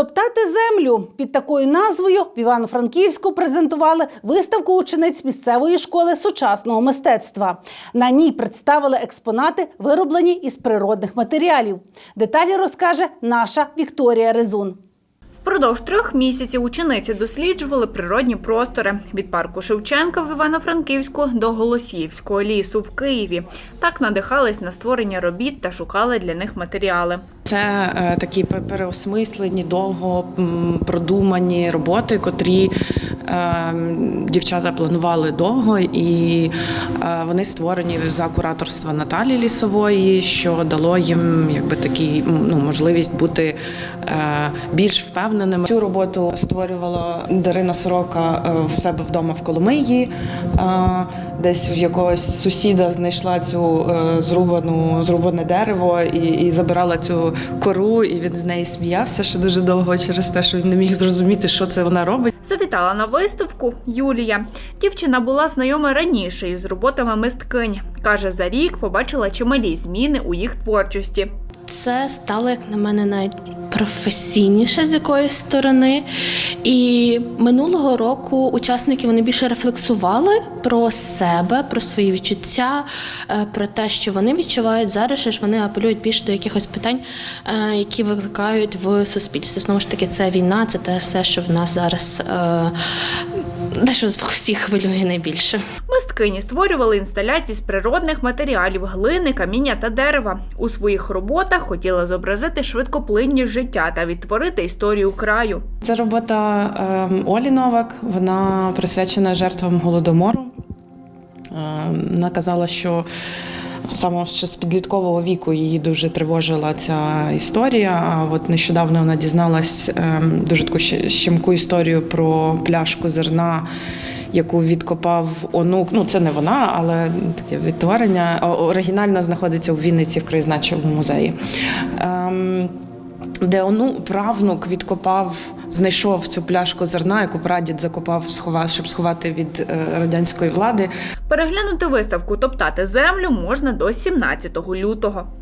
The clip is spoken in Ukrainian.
Топтати землю під такою назвою в Івано-Франківську презентували виставку учениць місцевої школи сучасного мистецтва. На ній представили експонати, вироблені із природних матеріалів. Деталі розкаже наша Вікторія Резун. Впродовж трьох місяців учениці досліджували природні простори від парку Шевченка в Івано-Франківську до Голосіївського лісу в Києві. Так надихались на створення робіт та шукали для них матеріали. Це е, такі пе- переосмислені, довго продумані роботи, котрі е, дівчата планували довго, і е, вони створені за кураторства Наталі Лісової, що дало їм якби такі ну, можливість бути е, більш впевненими. Цю роботу створювала Дарина Сорока в себе вдома в Коломиї. Десь в якогось сусіда знайшла цю зрубану зрубане дерево і, і забирала цю кору, і він з неї сміявся ще дуже довго через те, що він не міг зрозуміти, що це вона робить. Завітала на виставку Юлія. Дівчина була знайома раніше із роботами мисткинь. Каже, за рік побачила чималі зміни у їх творчості. Це стало, як на мене, навіть професійніше з якоїсь сторони. І минулого року учасники вони більше рефлексували про себе, про свої відчуття, е, про те, що вони відчувають зараз, що ж вони апелюють більше до якихось питань, е, які викликають в суспільстві. Знову ж таки, це війна, це те все, що в нас зараз е, з всіх хвилює найбільше. Мисткині створювали інсталяції з природних матеріалів, глини, каміння та дерева. У своїх роботах хотіла зобразити швидкоплинність життя та відтворити історію краю. Це робота ем, Олі Новак. Вона присвячена жертвам голодомору. Ем, Вона казала, що саме ще з підліткового віку її дуже тривожила ця історія. А от нещодавно вона дізналась ем, дуже таку щемку історію про пляшку зерна. Яку відкопав онук, ну це не вона, але таке відтворення. Оригінальна знаходиться у Вінниці в краєзнавчому музеї. Ем, де ону правнук відкопав, знайшов цю пляшку зерна, яку прадід закопав, сховав, щоб сховати від е, радянської влади. Переглянути виставку Топтати землю можна до 17 лютого.